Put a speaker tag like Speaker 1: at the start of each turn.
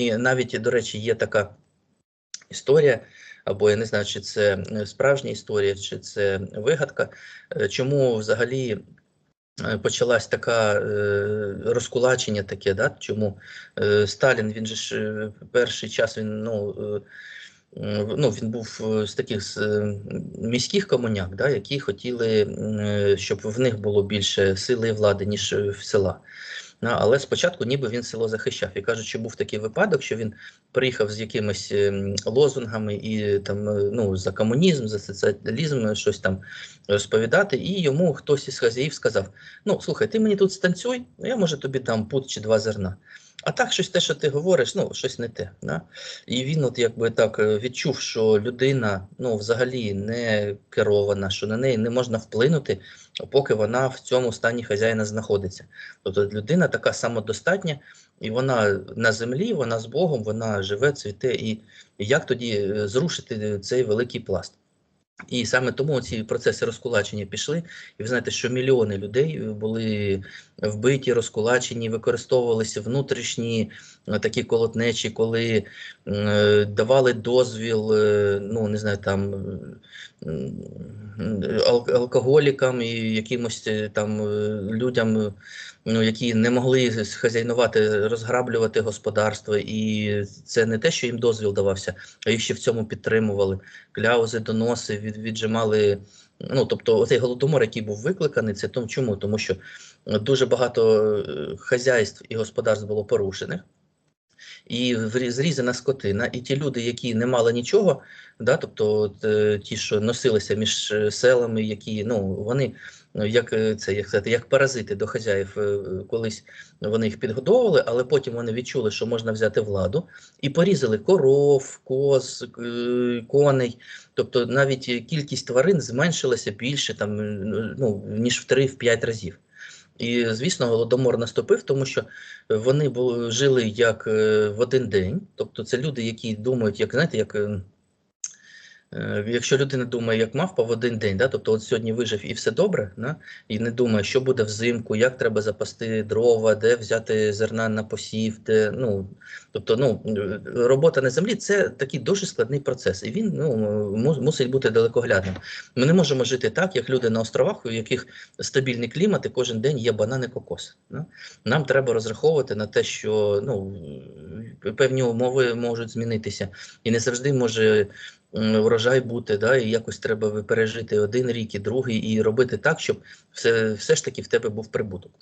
Speaker 1: І навіть, до речі, є така історія, або я не знаю, чи це е, справжня історія, чи це вигадка. е, Чому взагалі е, почалась така розкулачення таке, да? чому Сталін, він же ж перший час він ну. Ну, він був з таких з міських комуняк, да, які хотіли, щоб в них було більше сили і влади, ніж в села. Але спочатку ніби він село захищав. І кажуть, що був такий випадок, що він приїхав з якимись ем, лозунгами і там е, ну за комунізм, за соціалізм, е, щось там розповідати. І йому хтось із хазяїв сказав: Ну слухай, ти мені тут станцюй, ну я може тобі дам пут чи два зерна. А так, щось те, що ти говориш, ну щось не те. Да? І він, от якби так е, відчув, що людина ну взагалі не керована, що на неї не можна вплинути, поки вона в цьому стані хазяїна знаходиться. Тобто людина така самодостатня, і вона на землі, вона з Богом, вона живе, цвіте. І, як тоді е, зрушити цей великий пласт? І саме тому ці процеси розкулачення пішли. І ви знаєте, що мільйони людей були вбиті, розкулачені, використовувалися внутрішні е, такі колотнечі, коли е, давали дозвіл, е, ну не знаю, там алкоголікам і якимось е, там е, людям, е, ну, які не могли хазяйнувати, розграблювати господарство. І це не те, що їм дозвіл давався, а їх ще в цьому підтримували. Кляузи, доноси від, віджимали. Ну, тобто, оцей голодомор, який був викликаний, це тому чому? Тому що дуже багато хазяйств і господарств було порушених. І зрізана скотина, і ті люди, які не мали нічого, да, тобто е, ті, що носилися між е, селами, які ну вони ну, як е, це як сказати, як паразити до хазяїв, колись вони їх підгодовували, але потім вони відчули, що можна взяти владу, і порізали коров, коз, коней. Тобто навіть кількість тварин зменшилася більше там, ну, ніж в 3-5 разів. І, звісно, голодомор наступив, тому що вони були, жили як е, в один день. Тобто це люди, які думають, як знаєте, як. Е, Якщо людина думає, як мавпа в один день, да, тобто от сьогодні вижив і все добре, да, і не думає, що буде взимку, як треба запасти дрова, де взяти зерна на посів, де, ну, тобто, ну, робота на землі це такий дуже складний процес, і він ну, мусить бути далекоглядним. Ми не можемо жити так, як люди на островах, у яких стабільний клімат, і кожен день є банани, кокоси. Да? Нам треба розраховувати на те, що ну, певні умови можуть змінитися, і не завжди може врожай бути, да, і якось треба пережити один рік і другий, і робити так, щоб все, все ж таки в тебе був прибуток.